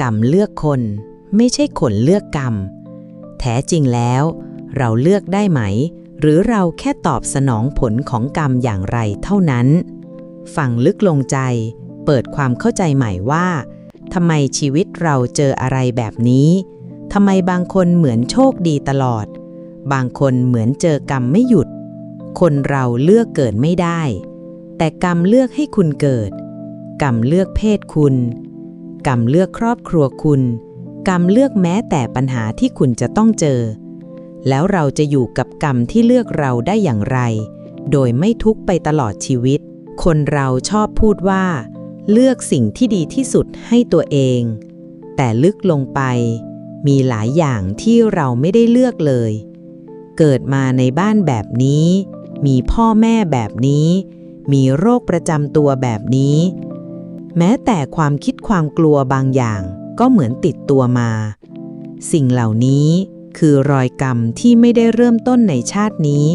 กรรมเลือกคน ไม่ใช่คนเลือกกรรม แท้จริงแล้ว เราเลือกได้ไหม หรือเราแค่ตอบสนองผลของกรรมอย่างไรเท่านั้น ฝังลึกลงใจ เปิดความเข้าใจใหม่ว่าทำไมชีวิตเราเจออะไรแบบนี้ทำไมบางคนเหมือนโชคดีตลอด บางคนเหมือนเจอกรรมไม่หยุด คนเราเลือกเกิดไม่ได้ แต่กรรมเลือกให้คุณเกิด กรรมเลือกเพศคุณ กรรมเลือกครอบครัวคุณ กรรมเลือกแม้แต่ปัญหาที่คุณจะต้องเจอ แล้วเราจะอยู่กับกรรมที่เลือกเราได้อย่างไร โดยไม่ทุกไปตลอดชีวิต คนเราชอบพูดว่า เลือกสิ่งที่ดีที่สุดให้ตัวเอง แต่ลึกลงไป มีหลายอย่างที่เราไม่ได้เลือกเลย เกิดมาในบ้านแบบนี้ มีพ่อแม่แบบนี้ มีโรคประจำตัวแบบนี้ แม้แต่ความคิดความกลัวบางอย่างก็เหมือนติดตัวมา สิ่งเหล่านี้คือรอยกรรมที่ไม่ได้เริ่มต้นในชาตินี้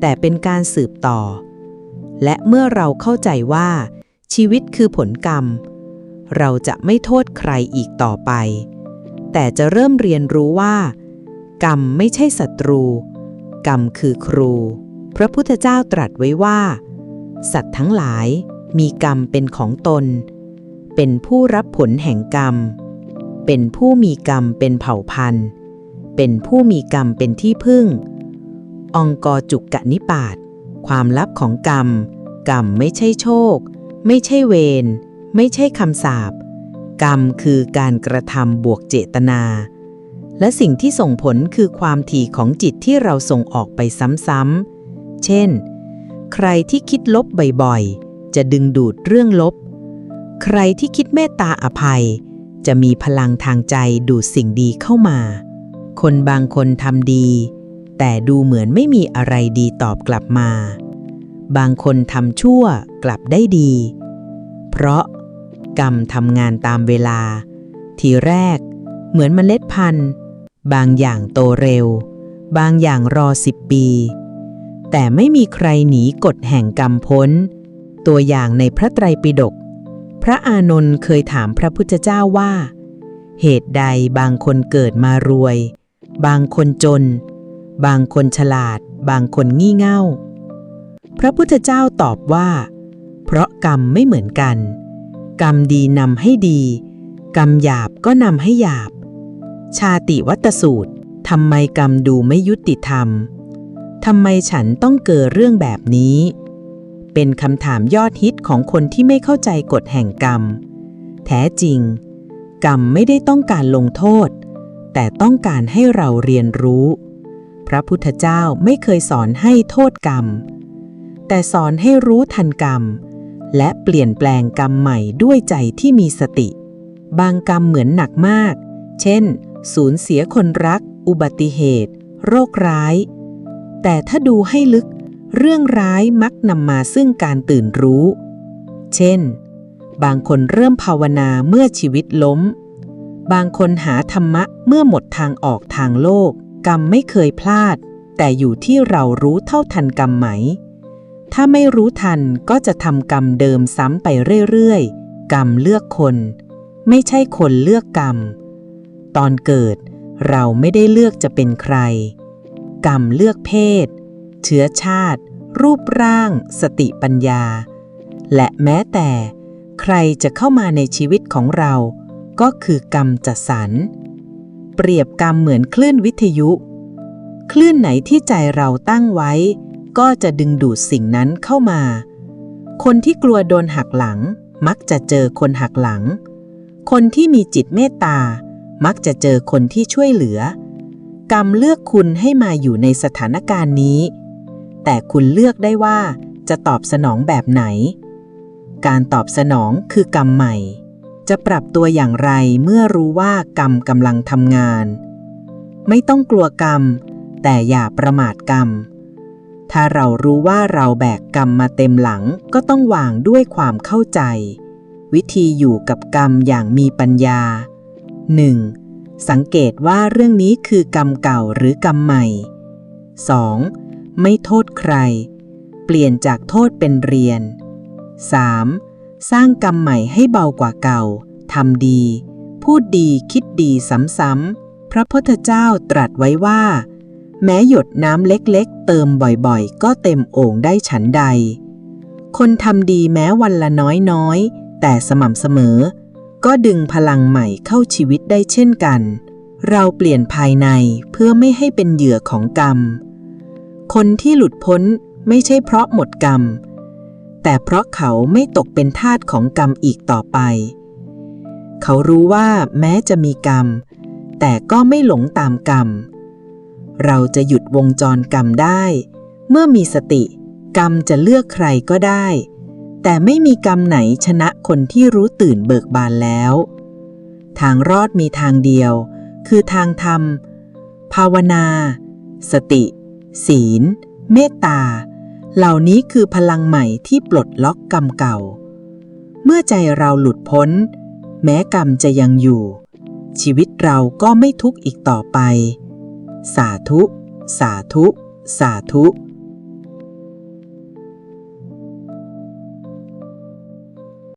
แต่เป็นการสืบต่อ และเมื่อเราเข้าใจว่า ชีวิตคือผลกรรม เราจะไม่โทษใครอีกต่อไป แต่จะเริ่มเรียนรู้ว่า กรรมไม่ใช่ศัตรู กรรมคือครู พระพุทธเจ้าตรัสไว้ว่า สัตว์ทั้งหลายมีกรรมเป็นของตน เป็นผู้รับผลแห่งกรรม เป็นผู้มีกรรมเป็นเผ่าพันธุ์ เป็นผู้มีกรรมเป็นที่พึ่ง องกอจุกกะนิปาตความลับของกรรม กรรมไม่ใช่โชค ไม่ใช่เวร ไม่ใช่คำสาป กรรมคือการกระทำบวกเจตนา และสิ่งที่ส่งผลคือความถี่ของจิตที่เราส่งออกไปซ้ำๆ เช่น ใครที่คิดลบบ่อยๆ จะดึงดูดเรื่องลบ ใครที่คิดเมตตาอภัย จะมีพลังทางใจดูดสิ่งดีเข้ามา คนบางคนทำดี แต่ดูเหมือนไม่มีอะไรดีตอบกลับมา บางคนทำชั่วกลับได้ดี เพราะกรรมทำงานตามเวลา ทีแรก เหมือนเมล็ดพันธุ์ บางอย่างโตเร็ว บางอย่างรอสิบปี แต่ไม่มีใครหนีกฎแห่งกรรมพ้น ตัวอย่างในพระไตรปิฎก พระอานนท์เคยถามพระพุทธเจ้าว่า เหตุใดบางคนเกิดมารวย บางคนจน บางคนฉลาด บางคนงี่เง่า พระพุทธเจ้าตอบว่า เพราะกรรมไม่เหมือนกัน กรรมดีนำให้ดี กรรมหยาบก็นำให้หยาบ ชาติวัตสูตรทำไมกรรมดูไม่ยุติธรรมทำไมฉันต้องเกิดเรื่องแบบนี้ เป็นคำถามยอดฮิตของคนที่ไม่เข้าใจกฎแห่งกรรม แท้จริง กรรมไม่ได้ต้องการลงโทษ แต่ต้องการให้เราเรียนรู้ พระพุทธเจ้าไม่เคยสอนให้โทษกรรม แต่สอนให้รู้ทันกรรม และเปลี่ยนแปลงกรรมใหม่ด้วยใจที่มีสติ บางกรรมเหมือนหนักมาก เช่น สูญเสียคนรัก อุบัติเหตุ โรคร้าย แต่ถ้าดูให้ลึก เรื่องร้ายมักนำมาซึ่งการตื่นรู้ เช่น บางคนเริ่มภาวนาเมื่อชีวิตล้ม บางคนหาธรรมะเมื่อหมดทางออกทางโลก กรรมไม่เคยพลาด แต่อยู่ที่เรารู้เท่าทันกรรมไหม ถ้าไม่รู้ทันก็จะทำกรรมเดิมซ้ำไปเรื่อยๆ กรรมเลือกคน ไม่ใช่คนเลือกกรรม ตอนเกิดเราไม่ได้เลือกจะเป็นใคร กรรมเลือกเพศ เชื้อชาติ รูปร่าง สติปัญญา และแม้แต่ ใครจะเข้ามาในชีวิตของเรา ก็คือกรรมจัดสรร เปรียบกรรมเหมือนคลื่นวิทยุ คลื่นไหนที่ใจเราตั้งไว้ ก็จะดึงดูดสิ่งนั้นเข้ามา คนที่กลัวโดนหักหลัง มักจะเจอคนหักหลัง คนที่มีจิตเมตตา มักจะเจอคนที่ช่วยเหลือกรรมเลือกคุณให้มาอยู่ในสถานการณ์นี้ แต่คุณเลือกได้ว่าจะตอบสนองแบบไหน การตอบสนองคือกรรมใหม่ จะปรับตัวอย่างไรเมื่อรู้ว่ากรรมกำลังทำงาน ไม่ต้องกลัวกรรม แต่อย่าประมาทกรรม ถ้าเรารู้ว่าเราแบกกรรมมาเต็มหลังก็ต้องวางด้วยความเข้าใจ วิธีอยู่กับกรรมอย่างมีปัญญา 1. สังเกตว่าเรื่องนี้คือกรรมเก่าหรือกรรมใหม่ 2. ไม่โทษใคร เปลี่ยนจากโทษเป็นเรียน 3. สร้างกรรมใหม่ให้เบากว่าเก่าทำดี พูดดีคิดดีซ้ำๆพระพุทธเจ้าตรัสไว้ว่า แม้หยดน้ำเล็กๆ เติมบ่อยๆ ก็เต็มโอ่งได้ฉันใด คนทำดีแม้วันละน้อยๆ แต่สม่ำเสมอ ก็ดึงพลังใหม่เข้าชีวิตได้เช่นกัน เราเปลี่ยนภายในเพื่อไม่ให้เป็นเหยื่อของกรรม คนที่หลุดพ้นไม่ใช่เพราะหมดกรรม แต่เพราะเขาไม่ตกเป็นทาสของกรรมอีกต่อไป เขารู้ว่าแม้จะมีกรรม แต่ก็ไม่หลงตามกรรม เราจะหยุดวงจรกรรมได้ เมื่อมีสติ กรรมจะเลือกใครก็ได้ แต่ไม่มีกรรมไหนชนะคนที่รู้ตื่นเบิกบานแล้ว ทางรอดมีทางเดียว คือทางธรรม ภาวนา สติ ศีล เมตตา เหล่านี้คือพลังใหม่ที่ปลดล็อกกรรมเก่า เมื่อใจเราหลุดพ้น แม้กรรมจะยังอยู่ ชีวิตเราก็ไม่ทุกข์อีกต่อไป สาธุ สาธุ สาธุ